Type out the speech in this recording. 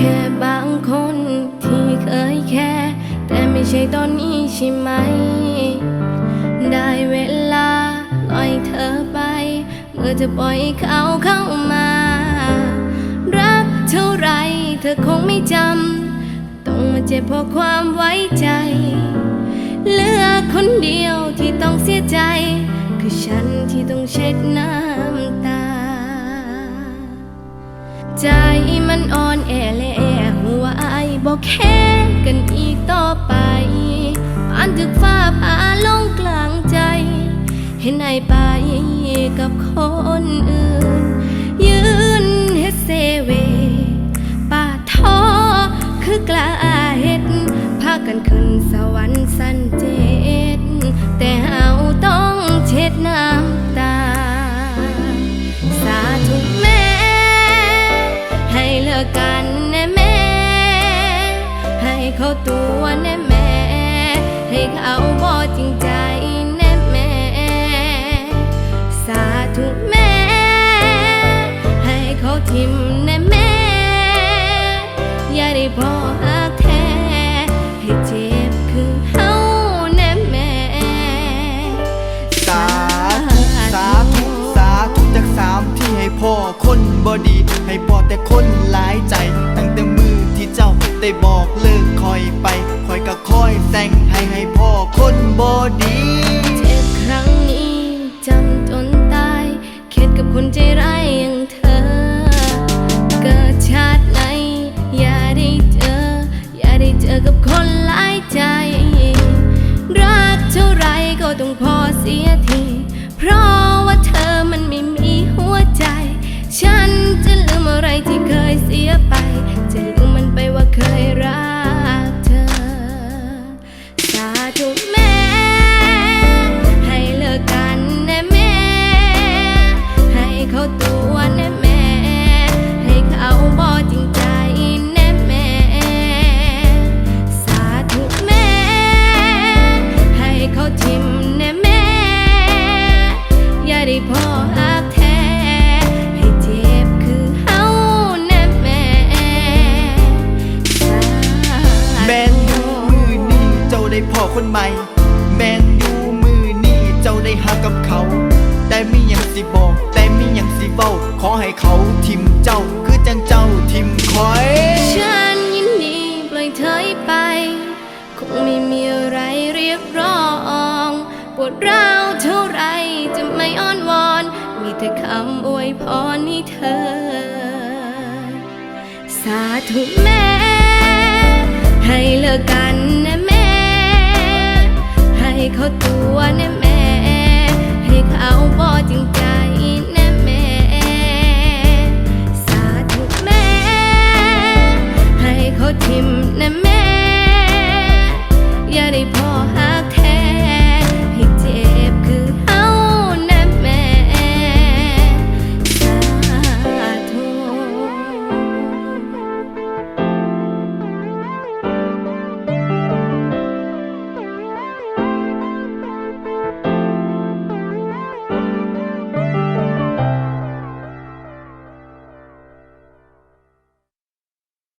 แค่บางคนที่เคยแค่ แต่ไม่ใช่ตอนนี้ใช่ไหม ได้เวลาปล่อยเธอไป เมื่อจะปล่อยเขาเข้ามา รักเท่าไรเธอคงไม่จำ ต้องมาเจ็บเพราะความไว้ใจเหลือคนเดียวที่ต้องเสียใจ คือฉันที่ต้องเช็ดน้ำ บอกแค่กันอีกต่อไปอันถึกฟ้าผ่าลงกลางใจ เห็นไอไปกับคนอื่น ยืนเฮเซเวป่าท้อคือกลาเฮ็ดพากันขึ้นสวรรค์สั้นเจ ตัวแน่แม่ให้เขาบ่จริงใจ ค แน่แม่ให้เขาบ่จริงใจแน่แม่สาธุแม่ ให้เขาทิมแน่แม่ อย่าได้พ่อหักแท้ ให้เจ็บคือเฮาแน่แม่สาธุแมนยูมือนี่เจ้าได้พ่อคนใหม่ แมนยูมือนี่เจ้าได้หากับเขา แต่มียังสิบอกแต่มียังสิเว้า ขอให้เขาทิมเจ้า คือจังเจ้าทิมคอย ฉันยินดีปล่อยเธอไป คงไม่มีอะไรเรียกร้องปวดร้าวเท่าไรจะไม่อ้อนวอน มีแต่คำอวยพรให้เธอ สาธุแม่